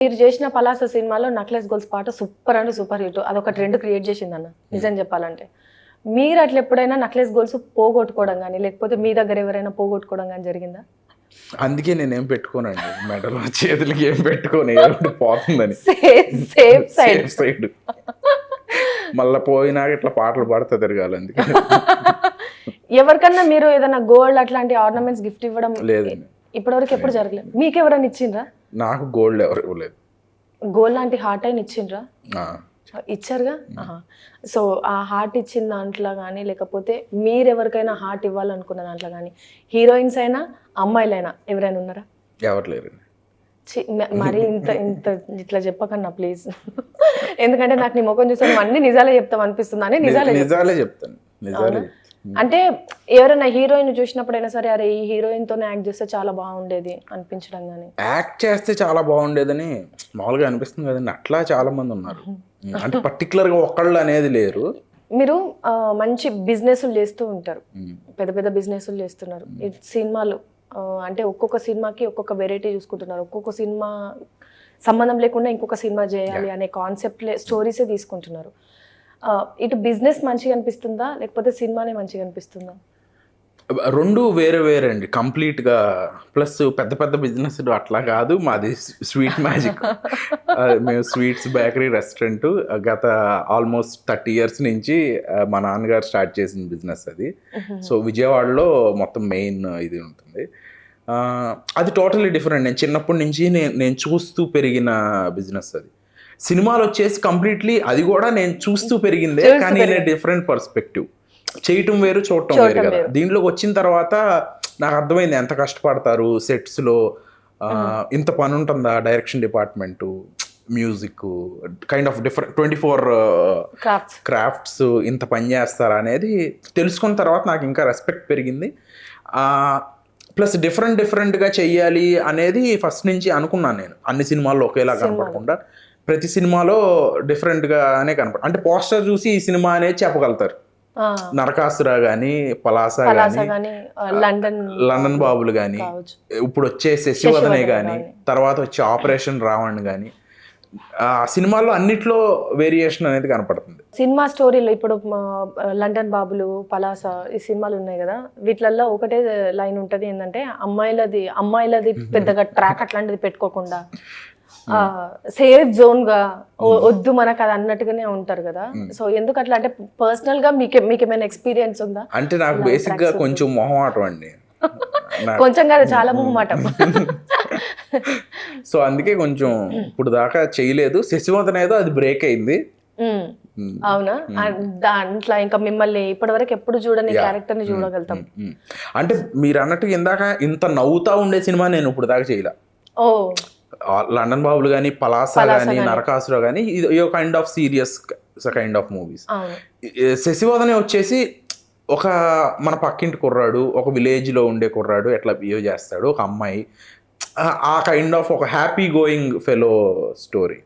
మీరు చేసిన పలాస సినిమాలో నక్లెస్ గోల్స్ పాట సూపర్ అంటే సూపర్ హిట్. అదొక ట్రెండ్ క్రియేట్ చేసింది అన్న నిజం చెప్పాలంటే. మీరు అట్లా ఎప్పుడైనా నక్లెస్ గోల్స్ పోగొట్టుకోవడం కానీ లేకపోతే మీ దగ్గర ఎవరైనా పోగొట్టుకోవడం కానీ జరిగిందా? అందుకే నేనేం పెట్టుకోనండి. మెడలో చేతులకి ఏం పెట్టుకోను పోతుందని. Safe side. సైడ్. మళ్ళా పోయినాక ఇట్లా పాటలు పాడుతూ తిరగాలి అందుకే. ఎవరికన్నా మీరు ఏదైనా గోల్డ్ అట్లాంటి ఆర్నమెంట్స్ గిఫ్ట్ ఇవ్వడం లేదండి. ఇప్పటివరకు ఎప్పుడు జరగలేదు? మీకు ఎవరైనా ఇచ్చిండ్రా? నాకు గోల్డ్ ఎవరు ఇవ్వలేదు. గోల్డ్ లాంటి హార్ట్ అయిన ఇచ్చిండ్రా? ఇచ్చారుగా. సో ఆ హార్ట్ ఇచ్చిన దాంట్లో కానీ లేకపోతే మీరు ఎవరికైనా హార్ట్ ఇవ్వాలనుకున్న దాంట్లో కానీ హీరోయిన్స్ అయినా అమ్మాయిలైనా ఎవరైనా ఉన్నారా? ఎవరు మ- మరి ఇంత ఇంత ఇట్లా చెప్పకన్నా ప్లీజ్ ఎందుకంటే నాకు నీ ముఖం చూసాను అన్ని నిజాలే చెప్తావు అనిపిస్తుంది. అని నిజాలే. నిజాలే చెప్తాను. నిజాలే చెప్తాను. అంటే ఎవరైనా హీరోయిన్ చూసినప్పుడైనా సరే అరే ఈ హీరోయిన్ తోనే యాక్ట్ చేస్తే చాలా బాగుండేది అనిపించడం కానీ యాక్ట్ చేస్తే చాలా బాగుండేదని మామూలుగా అనిపిస్తుంది కదండి. అట్లా చాలా మంది ఉన్నారు. అంటే particular గా ఒకళ్ళు అనేది లేరు. మీరు మంచి బిజినెస్లు చేస్తూ ఉంటారు. పెద్ద పెద్ద బిజినెస్లు చేస్తున్నారు. సినిమాలు అంటే ఒక్కొక్క సినిమాకి ఒక్కొక్క వెరైటీ చూసుకుంటున్నారు. ఒక్కొక్క సినిమా సంబంధం లేకుండా ఇంకొక సినిమా చేయాలి అనే కాన్సెప్ట్ స్టోరీసే తీసుకుంటున్నారు. ఇటు బిజినెస్ మంచిగా అనిపిస్తుందా? లేకపోతే సినిమానే మంచిగా అనిపిస్తుందా? రెండు వేరే వేరే అండి. కంప్లీట్గా ప్లస్ పెద్ద పెద్ద బిజినెస్ అట్లా కాదు. మాది స్వీట్ మ్యాజిక్ మేము స్వీట్స్ బేకరీ రెస్టారెంట్ గత ఆల్మోస్ట్ థర్టీ ఇయర్స్ నుంచి మా నాన్నగారు స్టార్ట్ చేసిన బిజినెస్ అది. సో విజయవాడలో మొత్తం మెయిన్ ఇది ఉంటుంది. అది టోటలీ డిఫరెంట్ నేను చిన్నప్పటి నుంచి నేను నేను చూస్తూ పెరిగిన బిజినెస్ అది. సినిమాలు వచ్చేసి కంప్లీట్లీ అది కూడా నేను చూస్తూ పెరిగిందే కానీ డిఫరెంట్ పర్స్పెక్టివ్ చేయటం వేరు చూడటం వేరు కదా. దీంట్లోకి వచ్చిన తర్వాత నాకు అర్థమైంది ఎంత కష్టపడతారు సెట్స్లో ఆ, ఇంత పని ఉంటుందా direction department music kind of different twenty four crafts ఇంత పని చేస్తారా అనేది తెలుసుకున్న తర్వాత నాకు ఇంకా రెస్పెక్ట్ పెరిగింది. ప్లస్ డిఫరెంట్ డిఫరెంట్గా చెయ్యాలి అనేది ఫస్ట్ నుంచి అనుకున్నాను నేను. అన్ని సినిమాల్లో ఒకేలా కనపడకుండా. ప్రతి సినిమాలో డిఫరెంట్గానే కనపడ అంటే పోస్టర్ చూసి ఈ సినిమా అనేది చెప్పగలుగుతారు. నరకాసుర కానీ పలాస కానీ లండన్ లండన్ బాబులు కానీ కావచ్చు. ఇప్పుడు వచ్చే శశివదనే గాని. తర్వాత వచ్చే ఆపరేషన్ రావణ్ కానీ ఆ సినిమాల్లో అన్నిట్లో వేరియేషన్ అనేది కనపడుతుంది. సినిమా స్టోరీలో ఇప్పుడు లండన్ బాబులు పలాస ఈ సినిమాలు ఉన్నాయి కదా వీటిలలో ఒకటే లైన్ ఉంటది ఏంటంటే అమ్మాయిలది అమ్మాయిలది పెద్దగా ట్రాక్ అట్లాంటిది పెట్టుకోకుండా సేఫ్ జోన్గా "ఓ- వద్దు మనకు అది అన్నట్టుగానే ఉంటారు కదా. సో ఎందుకు అట్లా అంటే పర్సనల్గా మీకు మీకు ఏమైనా ఎక్స్పీరియన్స్ ఉందా? అంటే నాకు బేసిక్గా కొంచెం మొహమాటం అండి. కొంచెం కాదు చాలా మొహమాటం. సో అందుకే కొంచెం ఇప్పుడు దాకా చేయలేదు. శశివంతన్ ఏదో అది బ్రేక్ అయింది. ఉమ్. అవునా? దాంట్లో ఇంకా మిమ్మల్ని ఇప్పటివరకు ఎప్పుడు చూడని క్యారెక్టర్ని చూడగలుగుతాం. అంటే మీరు అన్నట్టు ఇందాక ఇంత నవ్వుతా ఉండే సినిమా నేను ఇప్పుడు దాకా చేయలే. ఓ. లండన్ బాబులు కానీ పలాస కానీ. నరకాసుర కానీ ఇది kind of serious kind of movies Sasivadane వచ్చేసి ఒక మన పక్కింటి కుర్రాడు ఒక విలేజ్లో ఉండే కుర్రాడు ఎట్లా బిహేవ్ చేస్తాడు ఒక అమ్మాయి. ఆ కైండ్ ఆఫ్ ఒక హ్యాపీ గోయింగ్ ఫెలో స్టోరీ